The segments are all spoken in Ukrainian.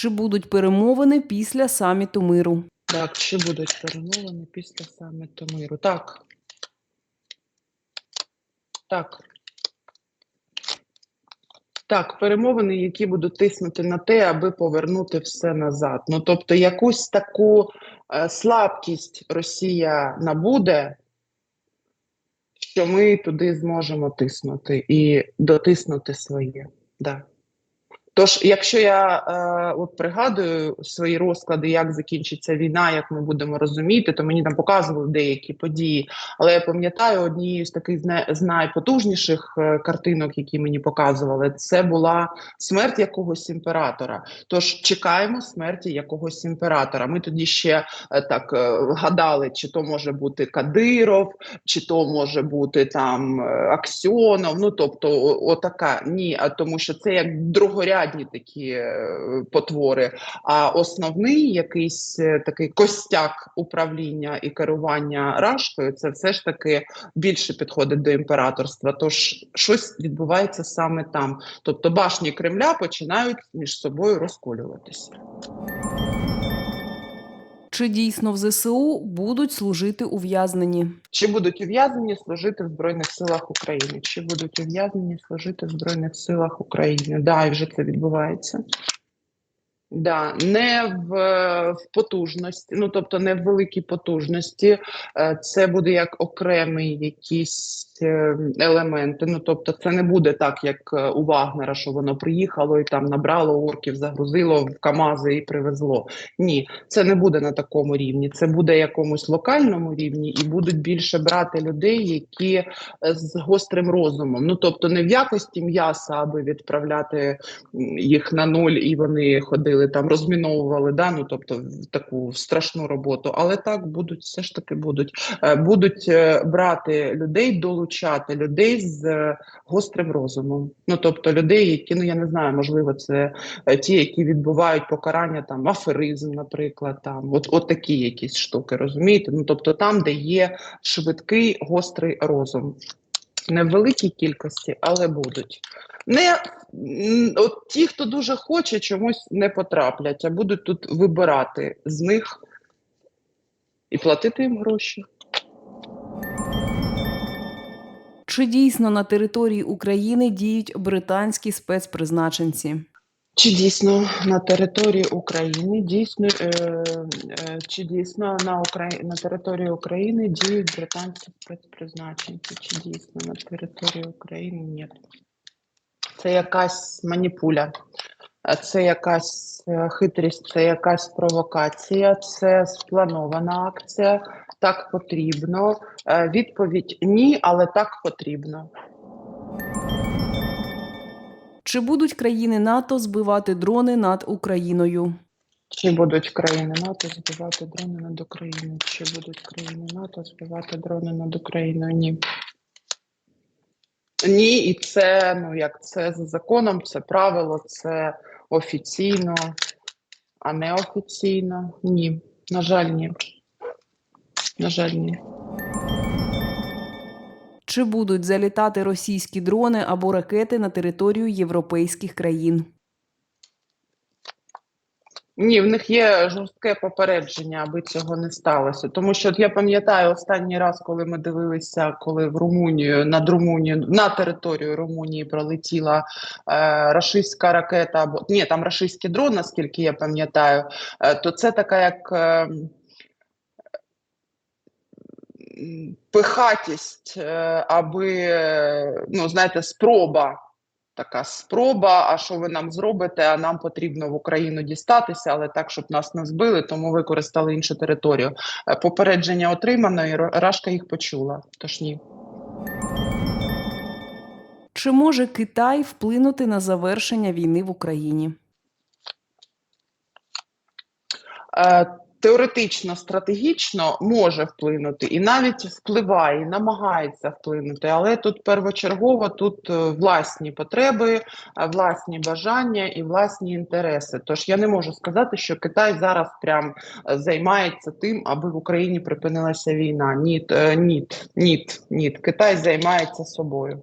Чи будуть перемовини після саміту миру? Так, чи будуть перемовини після саміту миру? Так. Так. Так, перемовини, які будуть тиснути на те, аби повернути все назад. Ну, тобто, якусь таку е, слабкість Росія набуде, що ми туди зможемо тиснути і дотиснути своє. Да. Тож, якщо я е, от пригадую свої розклади, як закінчиться війна, як ми будемо розуміти, то мені там показували деякі події. Але я пам'ятаю однією з таких з найпотужніших е, картинок, які мені показували, це була смерть якогось імператора. Тож чекаємо смерті якогось імператора. Ми тоді ще е, так е, гадали, чи то може бути Кадиров, чи то може бути там е, Аксьонов. Ну тобто, отака ні, а тому, що це як другорядні такі е, потвори. А основний якийсь е, такий костяк управління і керування рашкою, це все ж таки більше підходить до імператорства. Тож щось відбувається саме там. Тобто башні Кремля починають між собою розколюватися. Чи дійсно в ЗСУ будуть служити ув'язнені? Чи будуть ув'язнені служити в Збройних силах України? Чи будуть ув'язнені служити в Збройних силах України? Да, і вже це відбувається. Да, не в, в потужності, ну тобто не в великій потужності. Е, Це буде як окремий якісь е, елементи. Ну тобто, це не буде так, як е, у Вагнера, що воно приїхало і там набрало орків, загрузило в Камази і привезло. Ні, це не буде на такому рівні. Це буде якомусь локальному рівні, і будуть більше брати людей, які е, з гострим розумом. Ну тобто, не в якості м'яса, аби відправляти їх на нуль, і вони ходили там, розміновували, да? ну тобто таку страшну роботу. Але так будуть, все ж таки будуть. Будуть брати людей, долучати людей з е, гострим розумом. Ну тобто людей, які ну я не знаю, можливо, це е, ті, які відбувають покарання, там аферизм, наприклад, там от, от такі якісь штуки, розумієте? Ну тобто там, де є швидкий гострий розум. Не в великій кількості, але будуть. Не от ті, хто дуже хоче, чомусь не потраплять, а будуть тут вибирати з них і платити їм гроші. Чи дійсно на території України діють британські спецпризначенці? Чи дійсно на території України дійсно е, е, чи дійсно на Украї... на території України діють британські спецпризначенці? Чи дійсно на території України? Ні. Це якась маніпуля, це якась е, хитрість, це якась провокація, це спланована акція. Так потрібно. Е, Відповідь ні, але так потрібно. Чи будуть країни НАТО збивати дрони над Україною? Чи будуть країни НАТО збивати дрони над Україною? Чи будуть країни НАТО збивати дрони над Україною? Ні. Ні, і це ну як це за законом, це правило, це офіційно, а не офіційно. Ні. На жаль, ні. На жаль, ні. Чи будуть залітати російські дрони або ракети на територію європейських країн? Ні, в них є жорстке попередження, аби цього не сталося. Тому що от я пам'ятаю останній раз, коли ми дивилися, коли в Румунію над Румунію на територію Румунії пролетіла е, рашистська ракета, або ні, там рашистський дрон, наскільки я пам'ятаю, е, то це така як. Е, Пихатість, е, аби ну знаєте, спроба така спроба. А що ви нам зробите? А нам потрібно в Україну дістатися, але так, щоб нас не збили, тому використали іншу територію. Е, Попередження отримано, і Рашка їх почула. Тож ні. Чи може Китай вплинути на завершення війни в Україні? Е, Теоретично, стратегічно може вплинути і навіть впливає, і намагається вплинути, але тут первочергово тут е, власні потреби, е, власні бажання і власні інтереси. Тож я не можу сказати, що Китай зараз прям е, займається тим, аби в Україні припинилася війна. Ні, ні, ні, ні. Китай займається собою.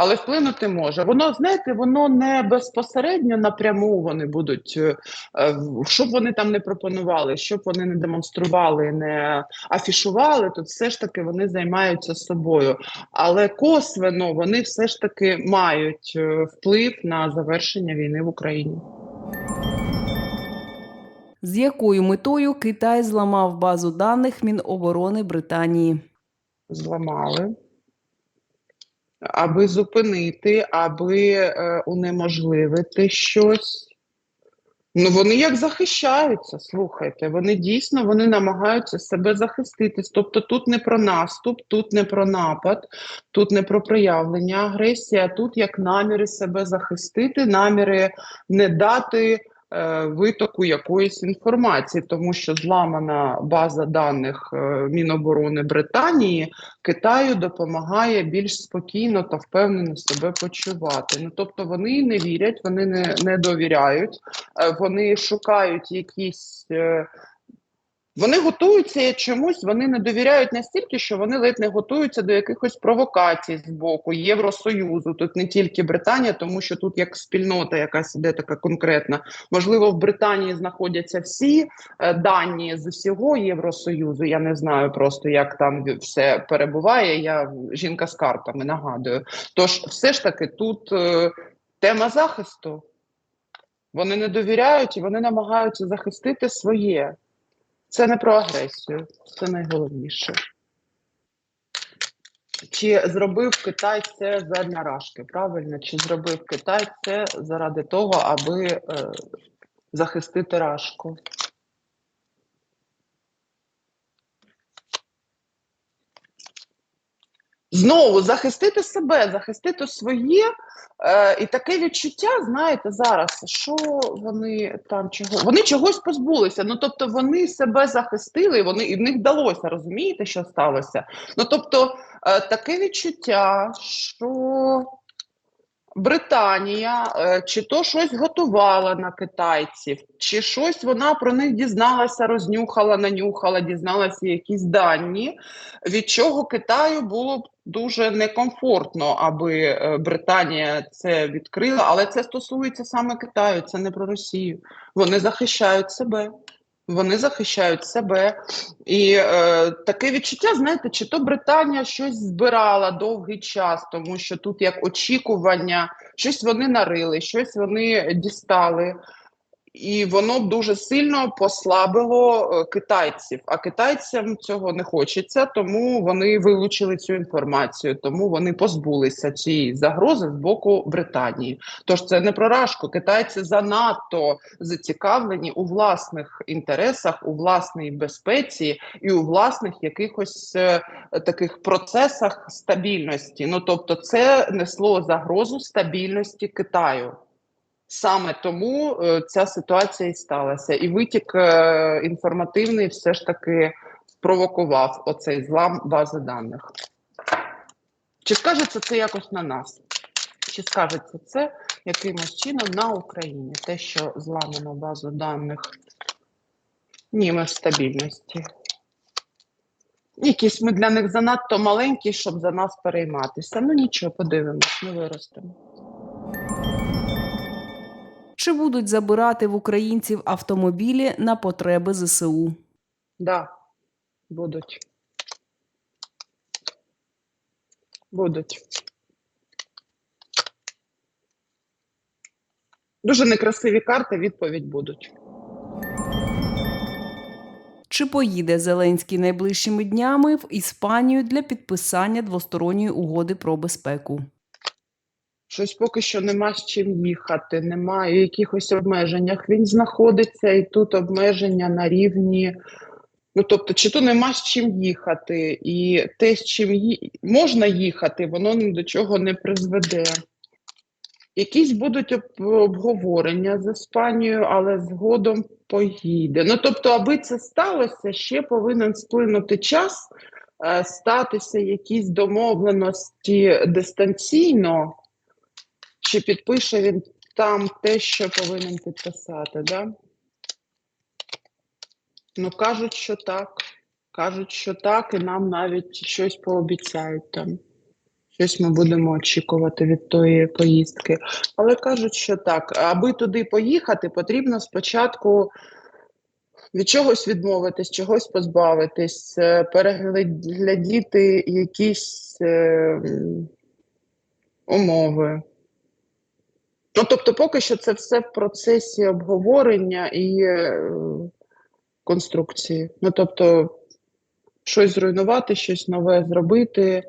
Але вплинути може. Воно, знаєте, воно не безпосередньо напряму вони будуть, е, е, щоб вони там не пропонували, щоб вони не демонстрували, не афішували, то все ж таки вони займаються собою. Але косвенно вони все ж таки мають е, вплив на завершення війни в Україні. З якою метою Китай зламав базу даних Міноборони Британії? Зламали. Аби зупинити, аби е, унеможливити щось. Ну, вони як захищаються, слухайте, вони дійсно вони намагаються себе захиститись. Тобто тут не про наступ, тут не про напад, тут не про проявлення агресії, а тут як наміри себе захистити, наміри не дати витоку якоїсь інформації, тому що зламана база даних е, Міноборони Британії Китаю допомагає більш спокійно та впевнено себе почувати. Ну тобто вони не вірять, вони не, не довіряють, е, вони шукають якісь. Вони готуються чомусь, вони не довіряють настільки, що вони ледь не готуються до якихось провокацій з боку Євросоюзу. Тут не тільки Британія, тому що тут як спільнота якась іде така конкретна. Можливо, в Британії знаходяться всі е, дані з усього Євросоюзу. Я не знаю просто, як там все перебуває. Я жінка з картами нагадую. Тож, все ж таки, тут е, тема захисту. Вони не довіряють і вони намагаються захистити своє. Це не про агресію, це найголовніше. Чи зробив Китай це задля рашки? Правильно? Чи зробив Китай це заради того, аби е, захистити рашку? Знову захистити себе, захистити своє, е, і таке відчуття, знаєте, зараз, що вони там чого вони чогось позбулися. Ну тобто вони себе захистили, вони і в них вдалося, розумієте, що сталося? Ну тобто, е, таке відчуття, що Британія е, чи то щось готувала на китайців, чи щось вона про них дізналася, рознюхала, нанюхала, дізналася якісь дані, від чого Китаю було б дуже некомфортно, аби е, Британія це відкрила. Але це стосується саме Китаю, це не про Росію. Вони захищають себе. Вони захищають себе. І е, таке відчуття, знаєте, чи то Британія щось збирала довгий час, тому що тут як очікування, щось вони нарили, щось вони дістали. І воно дуже сильно послабило е, китайців. А китайцям цього не хочеться, тому вони вилучили цю інформацію, тому вони позбулися цієї загрози з боку Британії. Тож це не про рашку. Китайці занадто зацікавлені у власних інтересах, у власній безпеці і у власних якихось е, таких процесах стабільності. Ну тобто, це несло загрозу стабільності Китаю. Саме тому е, ця ситуація і сталася, і витік е, інформативний все ж таки спровокував оцей злам бази даних. Чи скажеться це якось на нас? Чи скажеться це якимось чином на Україні? Те, що зламано базу даних, ні, ми в стабільності. Якісь ми для них занадто маленькі, щоб за нас перейматися. Ну нічого, подивимось, ми виростемо. Чи будуть забирати в українців автомобілі на потреби ЗСУ? Да, будуть. Будуть. Дуже некрасиві карти, відповідь будуть. Чи поїде Зеленський найближчими днями в Іспанію для підписання двосторонньої угоди про безпеку? Щось поки що нема з чим їхати, немає якихось обмеженнях. Він знаходиться і тут обмеження на рівні. Ну, тобто, чи то нема з чим їхати, і те, з чим ї... можна їхати, воно ні до чого не призведе. Якісь будуть об- обговорення з Іспанією, але згодом поїде. Ну, тобто, аби це сталося, ще повинен сплинути час, е, статися якісь домовленості дистанційно, чи підпише він там те, що повинен підписати, да? Ну, кажуть, що так. Кажуть, що так, і нам навіть щось пообіцяють там. Щось ми будемо очікувати від тої поїздки. Але кажуть, що так, аби туди поїхати, потрібно спочатку від чогось відмовитись, чогось позбавитись, е, переглядіти якісь е, умови. Ну, тобто, поки що це все в процесі обговорення і е, конструкції. Ну, тобто, щось зруйнувати, щось нове зробити,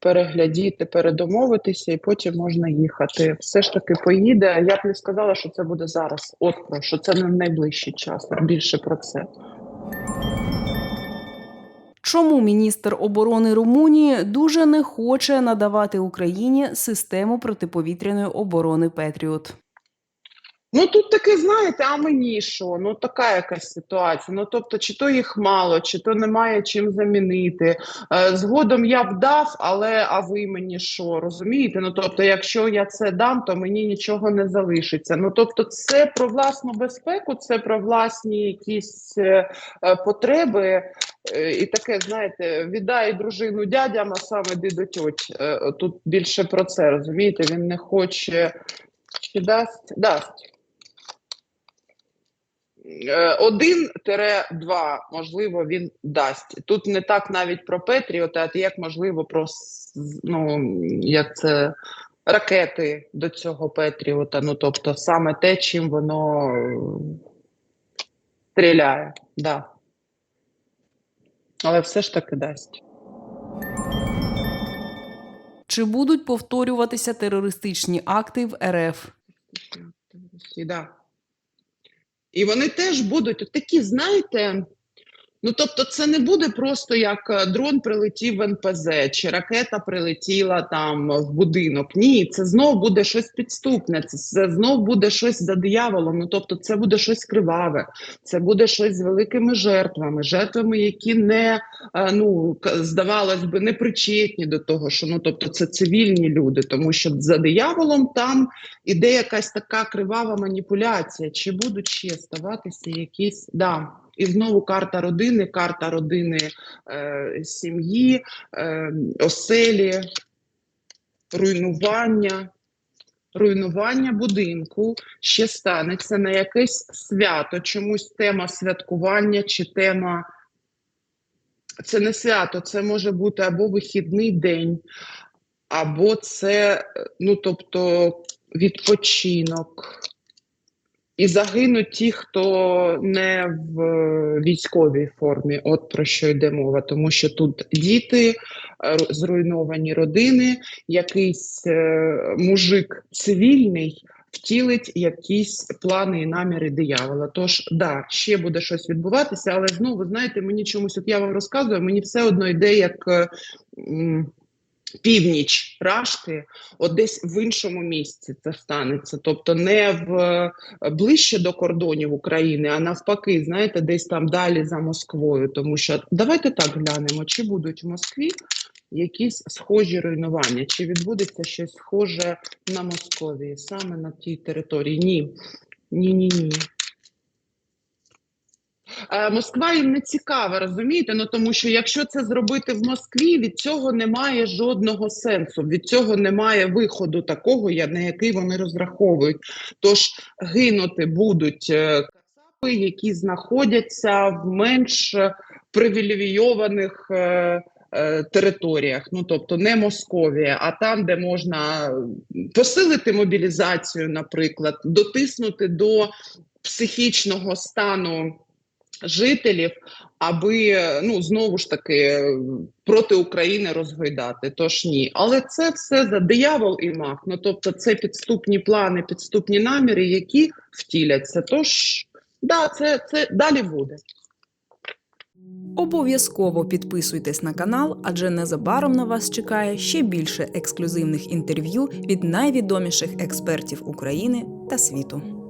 переглядіти, передомовитися, і потім можна їхати. Все ж таки поїде. Я б не сказала, що це буде зараз. От про що це не найближчий час. Більше про це. Чому міністр оборони Румунії дуже не хоче надавати Україні систему протиповітряної оборони Петріот? Ну тут таке, знаєте, а мені що? Ну така якась ситуація. Ну тобто, чи то їх мало, чи то немає чим замінити. Е, згодом я б дав, але а ви мені що? Розумієте? Ну тобто, якщо я це дам, то мені нічого не залишиться. Ну тобто, це про власну безпеку, це про власні якісь е, е, потреби. Е, І таке, знаєте, віддай дружину дядям, а сам іди до. Е, Тут більше про це розумієте. Він не хоче чи дасть? Дасть. Е, Один-два, можливо, він дасть. Тут не так навіть про Петріота, а як можливо про ну, як це, ракети до цього Петріота. Ну, тобто саме те, чим воно стріляє. Да. Але все ж таки дасть. Чи будуть повторюватися терористичні акти в РФ? І, да. І вони теж будуть такі, знаєте. Ну, тобто, це не буде просто як е, дрон прилетів в НПЗ, чи ракета прилетіла там в будинок. Ні, це знов буде щось підступне, це, знов буде щось за дияволом. Ну, тобто, це буде щось криваве, це буде щось з великими жертвами, жертвами, які не е, ну здавалось би, не причетні до того, що ну тобто це цивільні люди, тому що за дияволом там іде якась така кривава маніпуляція. Чи будуть ще ставатися якісь да. І знову карта родини, карта родини е, сім'ї, е, оселі, руйнування. Руйнування будинку ще станеться на якесь свято, чомусь тема святкування чи тема. Це не свято, це може бути або вихідний день, або це, ну тобто, відпочинок. І загинуть ті, хто не в е, військовій формі. От про що йде мова. Тому що тут діти, е, зруйновані родини, якийсь е, мужик цивільний втілить якісь плани і наміри диявола. Тож, да, ще буде щось відбуватися, але знову, знаєте, мені чомусь, от я вам розказую, мені все одно йде як. Північ Рашки, от десь в іншому місці це станеться, тобто не в е, ближче до кордонів України, а навпаки, знаєте, десь там далі за Москвою. Тому що давайте так глянемо, чи будуть в Москві якісь схожі руйнування, чи відбудеться щось схоже на Московії, саме на тій території? Ні, ні, ні, ні. Е, Москва їм не цікава, розумієте? Ну тому що якщо це зробити в Москві, від цього немає жодного сенсу, від цього немає виходу такого, на який вони розраховують. Тож гинути будуть е, кацапи, які знаходяться в менш привілейованих е, територіях, ну тобто не Московія, а там, де можна посилити мобілізацію, наприклад, дотиснути до психічного стану жителів, аби ну знову ж таки проти України розгойдати. Тож ні, але це все за диявол і мах. Ну тобто, це підступні плани, підступні наміри, які втіляться. Тож да, це, це далі буде. Обов'язково підписуйтесь на канал, адже незабаром на вас чекає ще більше ексклюзивних інтерв'ю від найвідоміших експертів України та світу.